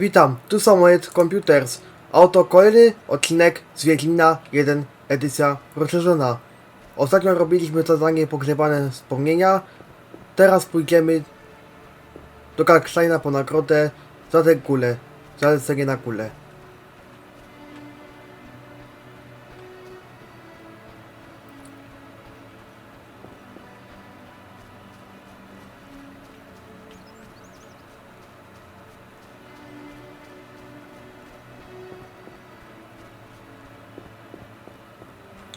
Witam, tu Samojet Computers. A oto kolejny odcinek z Wiedźmina 1 edycja rozszerzona. Ostatnio robiliśmy zadanie pogrzebane wspomnienia. Teraz pójdziemy do Kalksteina po nagrodę za tę kulę. Za lecenie na kulę.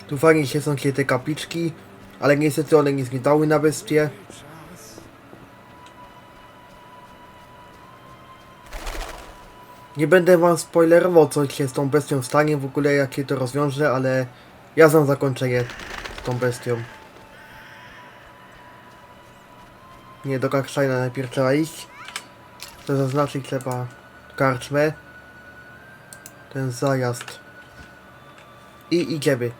Tu fajnie się są te kapliczki, ale niestety one nic nie dały na bestie. Nie będę wam spoilerował co się z tą bestią stanie, w ogóle jak się to rozwiąże, ale ja znam zakończenie z tą bestią. Nie, do Karksteina najpierw trzeba iść. To zaznaczyć trzeba karczmę. Ten zajazd. I idziemy.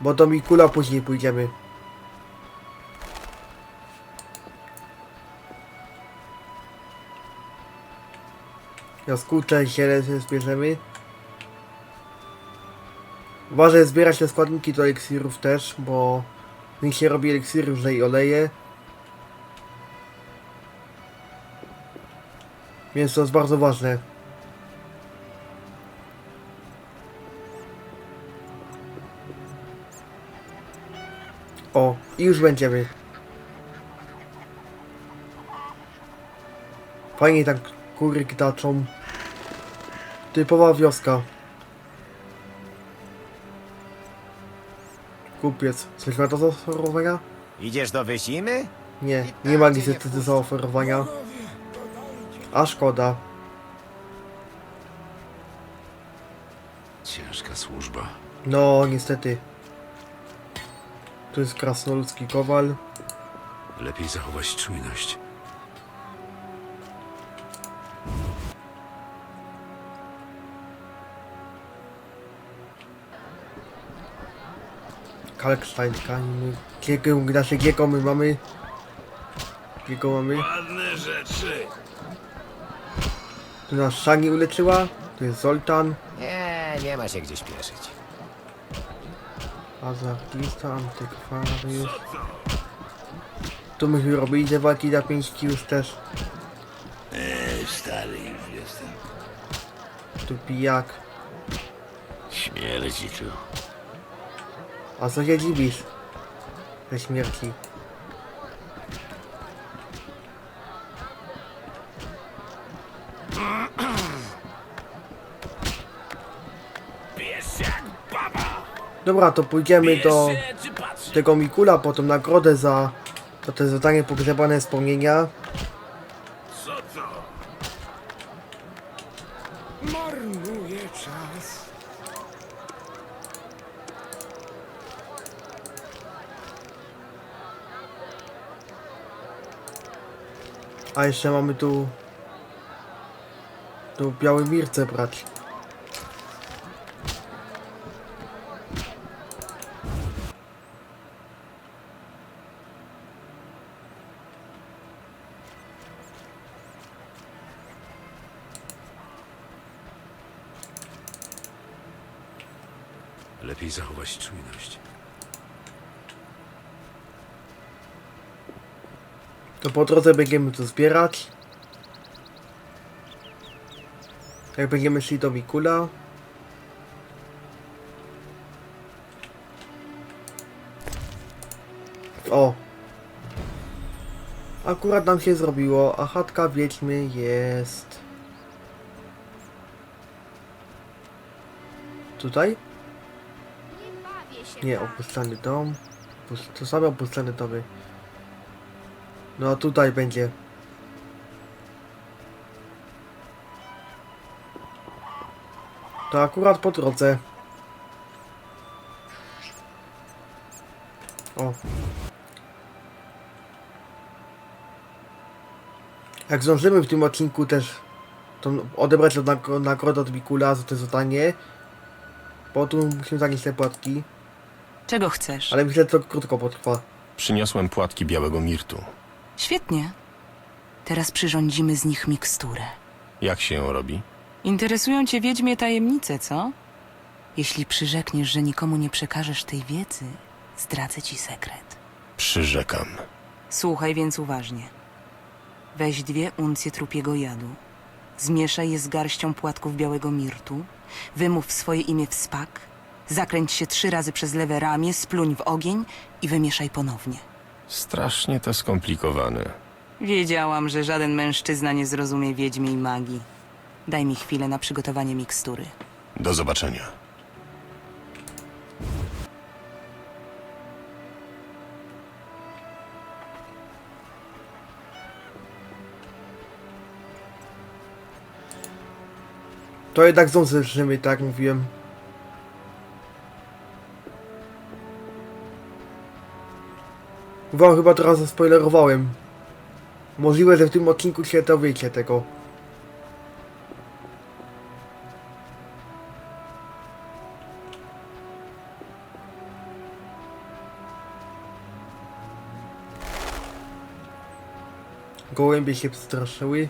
Bo do Mikula później pójdziemy. Jaskółcze ziele sobie zbierzemy. Uważaj zbierać te składniki do eliksirów też, bo z nich się robi eliksir różne i oleje. Więc to jest bardzo ważne. I już będziemy. Fajnie tak kury gdaczą. Typowa wioska. Kupiec. Coś ma do zaoferowania? Idziesz do Wysimy? Nie, nie ma niestety do zaoferowania. A szkoda. Ciężka służba. No, niestety. Tu jest krasnoludzki kowal. Lepiej zachować czujność. Kalkstein, tkaniny. Kiego, nasze gieko my mamy. Gieko mamy. Ładne rzeczy. Tu nas Shani uleczyła. Tu jest Zoltan. Nie, nie ma się gdzie śpieszyć. Azartista, antykwariusz. Tu myśmy robili te walki na 5 już też. Eee, stary już jestem. Tu pijak. Śmierdzi tu. A co się dziwisz? Ze śmierci. Dobra, to pójdziemy do tego Mikula po tą nagrodę za, za te zadanie pogrzebane wspomnienia. Co to? Marnuje czas. A jeszcze mamy tu... Tu białe mirce brać. Lepiej zachować czujność. To po drodze będziemy to zbierać. Jak będziemy szli do Mikula. O! Akurat nam się zrobiło, a chatka wiedźmy jest... Tutaj? Nie, opuszczany dom. To same opuszczane domy. No tutaj będzie. To akurat po drodze. O. Jak zdążymy w tym odcinku też tą, odebrać od nag- nagrodę od Mikula za to zadanie, bo tu musimy zanieść te płatki, Czego chcesz? ale myślę, że to krótko potrwa. Przyniosłem płatki białego mirtu. Świetnie. Teraz przyrządzimy z nich miksturę. Jak się ją robi? Interesują cię wiedźmie tajemnice, co? Jeśli przyrzekniesz, że nikomu nie przekażesz tej wiedzy, zdradzę ci sekret. Przyrzekam. Słuchaj więc uważnie. Weź dwie uncje trupiego jadu. Zmieszaj je z garścią płatków białego mirtu. Wymów swoje imię w spak. Zakręć się trzy razy przez lewe ramię, spluń w ogień i wymieszaj ponownie. Strasznie to skomplikowane. Wiedziałam, że żaden mężczyzna nie zrozumie wiedźmiej magii. Daj mi chwilę na przygotowanie mikstury. Do zobaczenia. To jednak zdążymy, tak jak mówiłem. Wam chyba teraz zaspoilerowałem. Możliwe, że w tym odcinku się dowiecie tego. Gołębie się przestraszyły.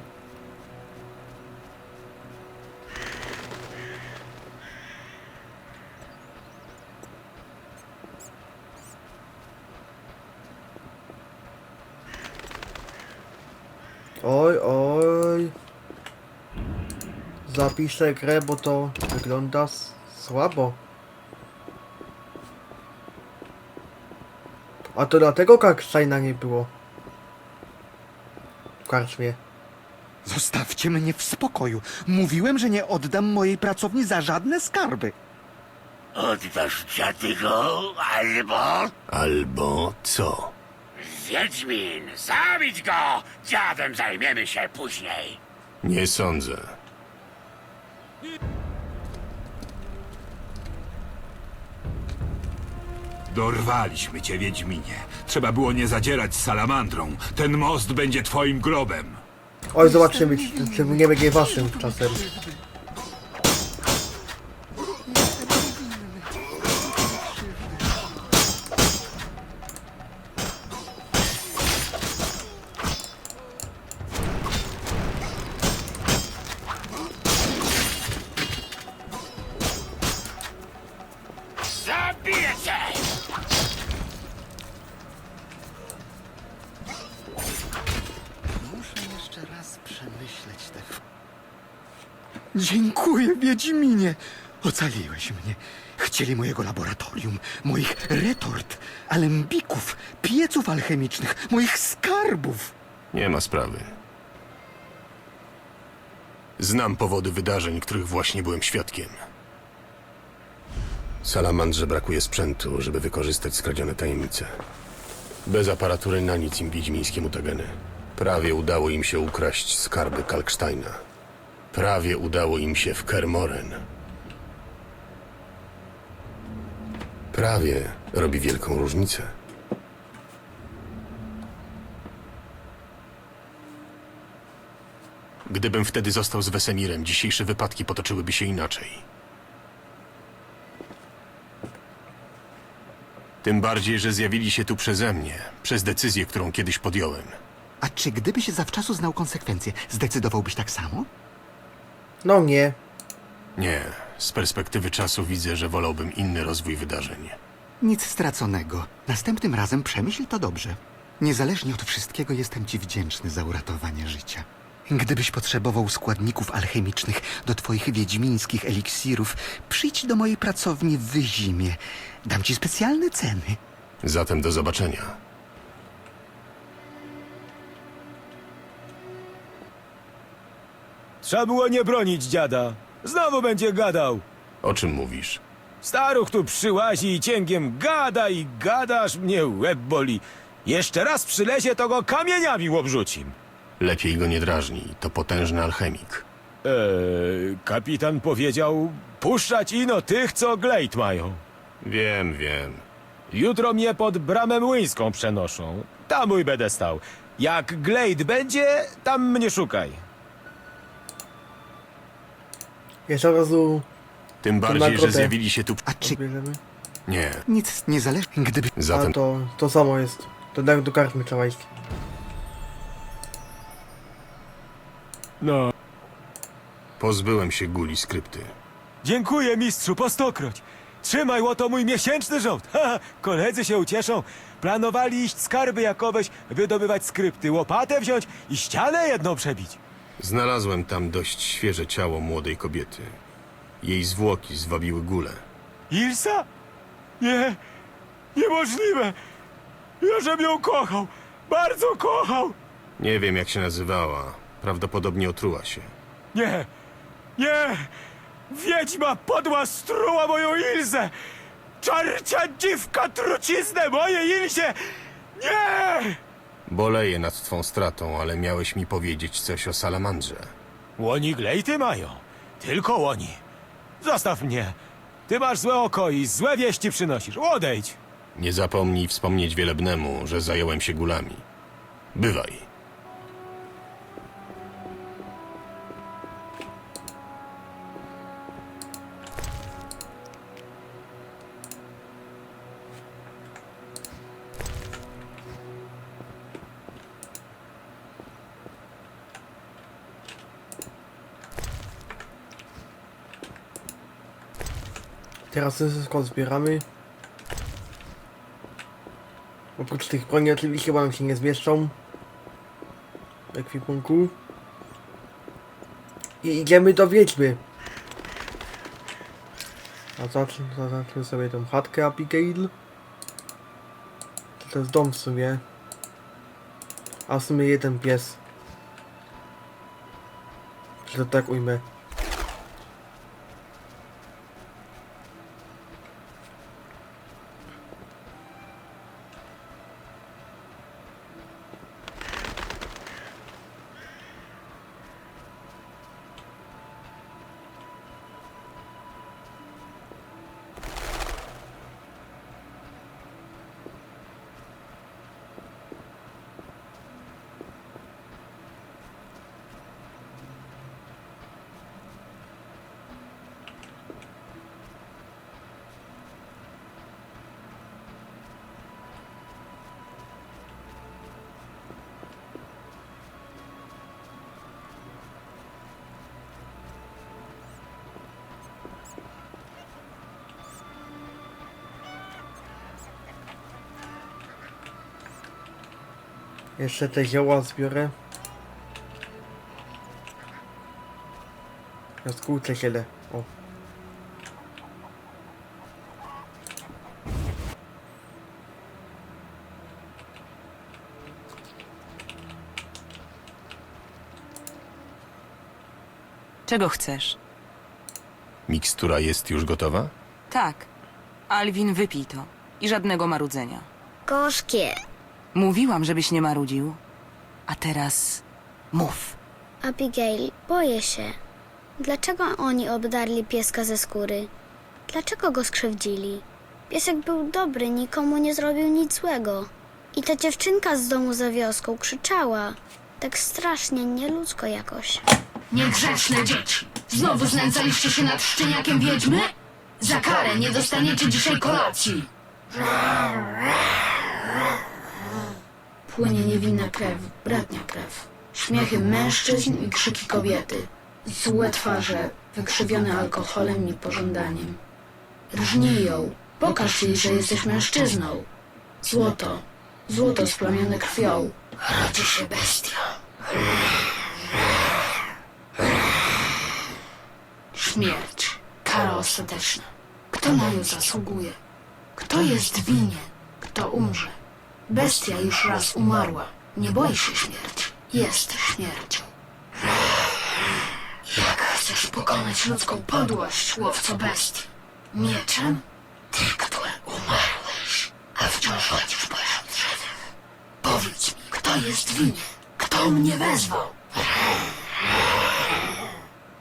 Oj, oj. Zapiszę grę, bo to wygląda słabo. A to dlatego Karksteina nie było. W karczmie. Zostawcie mnie w spokoju. Mówiłem, że nie oddam mojej pracowni za żadne skarby. Oddasz dziady go, albo... Albo co? Wiedźmin, zabić go! Dziadem zajmiemy się później. Nie sądzę. Dorwaliśmy cię, Wiedźminie. Trzeba było nie zadzierać z salamandrą. Ten most będzie twoim grobem. Oj, zobaczymy, czy, czy nie będzie waszym czasem. Cię! Muszę jeszcze raz przemyśleć te... Dziękuję, Wiedźminie. Ocaliłeś mnie. Chcieli mojego laboratorium, moich retort, alembików, pieców alchemicznych, moich skarbów. Nie ma sprawy. Znam powody wydarzeń, których właśnie byłem świadkiem. Salamandrze brakuje sprzętu, żeby wykorzystać skradzione tajemnice. Bez aparatury na nic im wiedźmińskie mutageny. Prawie udało im się ukraść skarby Kalksteina. Prawie udało im się w Kermoren. Prawie robi wielką różnicę. Gdybym wtedy został z Wesemirem, dzisiejsze wypadki potoczyłyby się inaczej. Tym bardziej, że zjawili się tu przeze mnie, przez decyzję, którą kiedyś podjąłem. A czy gdybyś zawczasu znał konsekwencje, zdecydowałbyś tak samo? No nie. Nie, z perspektywy czasu widzę, że wolałbym inny rozwój wydarzeń. Nic straconego. Następnym razem przemyśl to dobrze. Niezależnie od wszystkiego jestem ci wdzięczny za uratowanie życia. Gdybyś potrzebował składników alchemicznych do twoich wiedźmińskich eliksirów, przyjdź do mojej pracowni w Wyzimie. Dam ci specjalne ceny. Zatem do zobaczenia. Trzeba było nie bronić dziada. Znowu będzie gadał. O czym mówisz? Staruch tu przyłazi i cięgiem gada i gadasz mnie łeb boli. Jeszcze raz przylezie, to go kamieniami obrzucim. Lepiej go nie drażnij, to potężny alchemik. Eee, kapitan powiedział, puszczać ino tych, co glejt mają. Wiem, wiem. Jutro mnie pod bramę młyńską przenoszą. Tam mój będę stał. Jak glejt będzie, tam mnie szukaj. Jeszcze od razu Tym bardziej, że nagrodę. zjawili się tu... A czy. Nie, nic niezależnie, gdybyś... zatem A to, to samo jest. To tak do karczmy trzeba iść. No. Pozbyłem się guli skrypty. Dziękuję, mistrzu, po stokroć. Trzymaj, oto mój miesięczny żołd. Ha, koledzy się ucieszą. Planowali iść skarby jakoweś, wydobywać skrypty, łopatę wziąć i ścianę jedną przebić. Znalazłem tam dość świeże ciało młodej kobiety. Jej zwłoki zwabiły gulę. Ilsa? Nie, niemożliwe. Ja żem ją kochał, bardzo kochał. Nie wiem jak się nazywała. Prawdopodobnie otruła się. Nie, nie! Wiedźma podła struła moją Ilzę! Czarcia dziwka truciznę mojej Ilzie! Nie! Boleję nad twą stratą, ale miałeś mi powiedzieć coś o salamandrze. Łoni glejty mają. Tylko łoni. Zostaw mnie. Ty masz złe oko i złe wieści przynosisz. Odejdź. Nie zapomnij wspomnieć wielebnemu, że zająłem się gulami. Bywaj. Teraz wszystko zbieramy. Oprócz tych broni oczywiście, nam się nie zmieszczą. Ekwipunku. I idziemy do wiedźmy. A zaznaczmy sobie tą chatkę Abigail. To jest dom w sumie. A w sumie jeden pies. Że to tak ujmę. Jeszcze te zioła zbiorę. Ziele. O. Czego chcesz? Mikstura jest już gotowa? Tak. Alwin, wypij to. I żadnego marudzenia. Gorzkie. Mówiłam, żebyś nie marudził. A teraz mów. Abigail, boję się. Dlaczego oni obdarli pieska ze skóry? Dlaczego go skrzywdzili? Piesek był dobry, nikomu nie zrobił nic złego. I ta dziewczynka z domu za wioską krzyczała. Tak strasznie, nieludzko jakoś. Niegrzeczne dzieci! Znowu znęcaliście się nad szczeniakiem wiedźmy? Za karę nie dostaniecie dzisiaj kolacji! Płynie niewinna krew, bratnia krew. Śmiechy mężczyzn i krzyki kobiety. Złe twarze, wykrzywione alkoholem i pożądaniem. Rżnij ją, pokaż jej, że jesteś mężczyzną. Złoto, złoto splamione krwią. Rodzi się bestia. Śmierć, kara ostateczna. Kto na nią zasługuje? Kto jest winien? Kto umrze? Bestia już raz umarła. Nie boi się śmierci. Jest śmiercią. Jak chcesz pokonać ludzką podłość, łowco bestii? Mieczem? Ty, który umarłeś, a wciąż chodzisz po drzewach. Powiedz mi, kto jest winien? Kto mnie wezwał?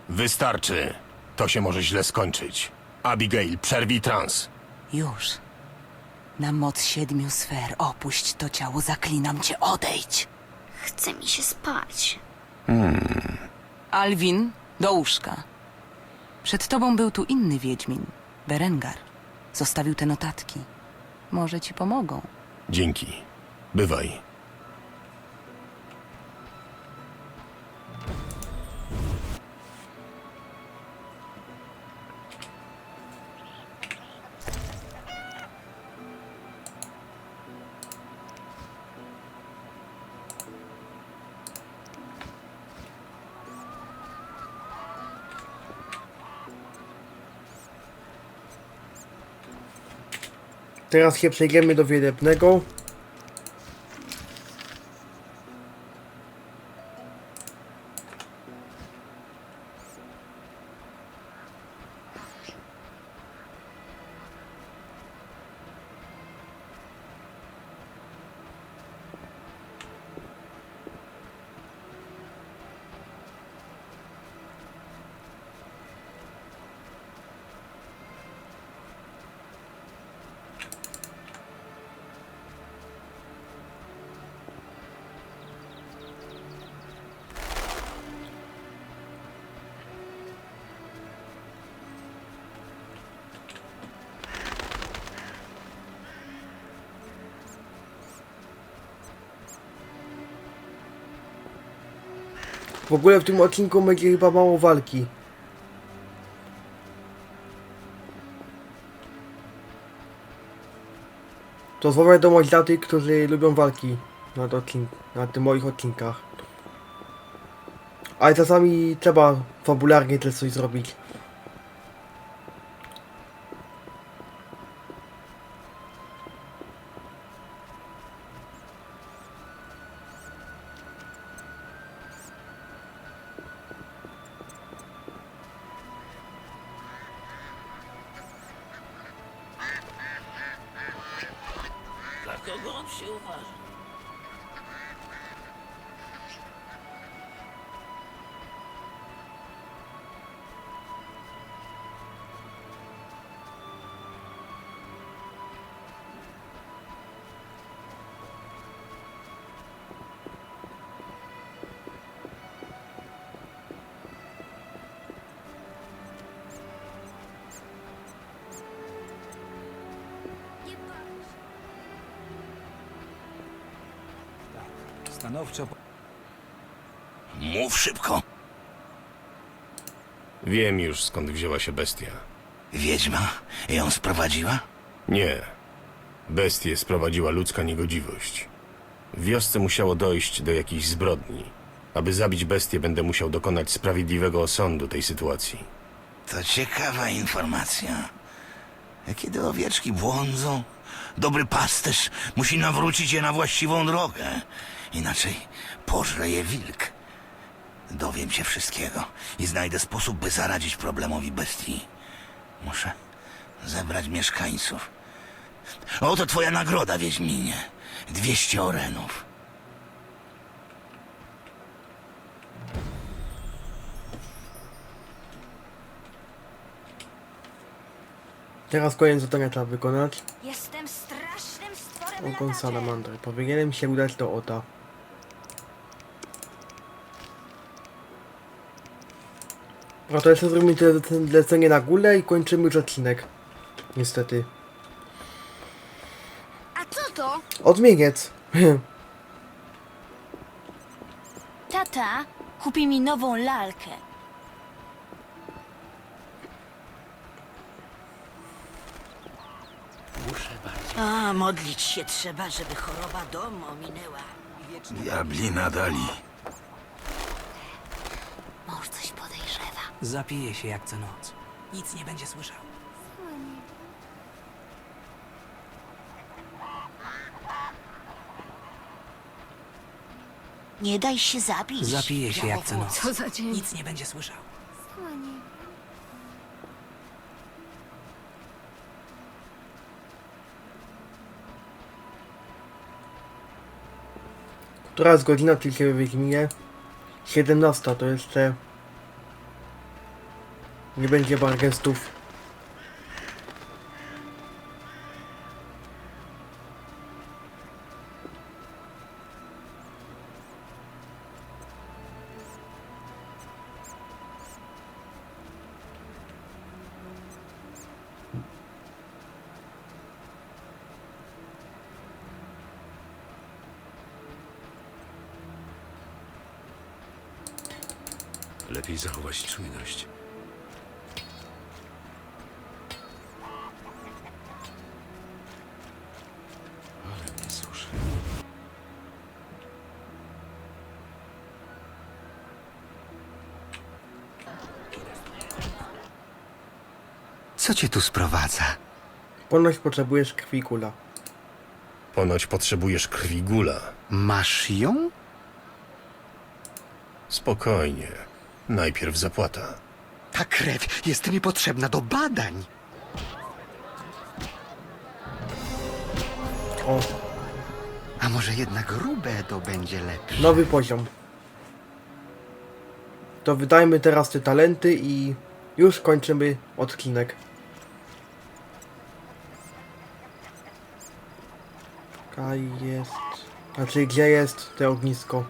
Wystarczy. To się może źle skończyć. Abigail, przerwij trans. Już. Na moc siedmiu sfer opuść to ciało, zaklinam cię, odejdź. Chce mi się spać. Alwin, do łóżka. Przed tobą był tu inny wiedźmin, Berengar. Zostawił te notatki. Może ci pomogą. Dzięki. Bywaj. Teraz się przejdziemy do Wielebnego. W ogóle w tym odcinku będzie chyba mało walki. To zła wiadomość dla tych, którzy lubią walki na, odcinku, na tych moich odcinkach. Ale czasami trzeba fabularnie też coś zrobić. Dla kogo Stanowczo. Mów szybko. Wiem już skąd wzięła się bestia. Wiedźma ją sprowadziła? Nie. Bestię sprowadziła ludzka niegodziwość. W wiosce musiało dojść do jakichś zbrodni. Aby zabić bestię, będę musiał dokonać sprawiedliwego osądu tej sytuacji. To ciekawa informacja. Kiedy owieczki błądzą, dobry pasterz musi nawrócić je na właściwą drogę. Inaczej pożre je wilk. Dowiem się wszystkiego i znajdę sposób, by zaradzić problemowi bestii. Muszę zebrać mieszkańców. Oto twoja nagroda, Wiedźminie. 200 orenów. Teraz koniec zadania trzeba wykonać. Jestem strasznym stworem Ogon salamandry. Powinienem się udać do Ota. No to jeszcze zrobimy lecenie na górę i kończymy już odcinek. Niestety. A co to? Odmieniec. Tata kupi mi nową lalkę. A, modlić się trzeba, żeby choroba dom ominęła. Diabli nadali. Zapije się jak co noc. Nic nie będzie słyszał. Nie daj się zabić. Zapije się jak co noc. Co za dzień? Nic nie będzie słyszał. Która jest godzina tylko w Wiedźminie? 17 to jeszcze... Nie będzie bargestów. Co cię tu sprowadza? Ponoć potrzebujesz krwi kula. Ponoć potrzebujesz krwi gula. Masz ją? Spokojnie. Najpierw zapłata. Ta krew jest mi potrzebna do badań. O, A może jednak grube to będzie lepsze? nowy poziom. To wydajmy teraz te talenty i już kończymy odcinek. Kaj jest... Znaczy, gdzie jest to ognisko?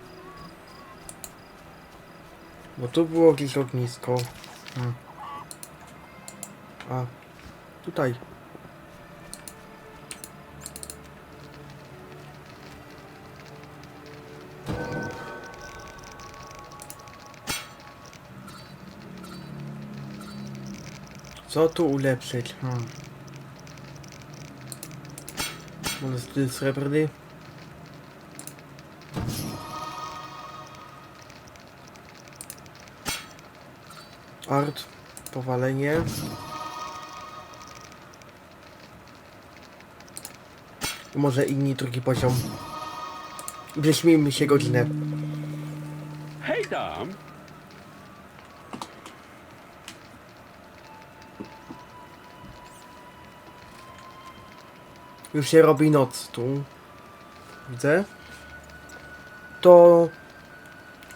Bo tu było gdzieś ognisko. Hmm. A, tutaj. Co tu ulepszyć? Hmm. Może styl srebrny? Art, powalenie. Może inni drugi poziom. Prześmijmy się godzinę. Hej tam! Już się robi noc tu. Widzę. To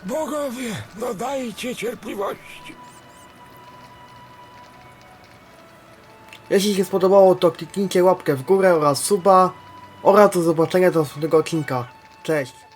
Bogowie, dodajcie cierpliwości. jeśli się spodobało, to kliknijcie łapkę w górę oraz suba oraz do zobaczenia do następnego odcinka. Cześć!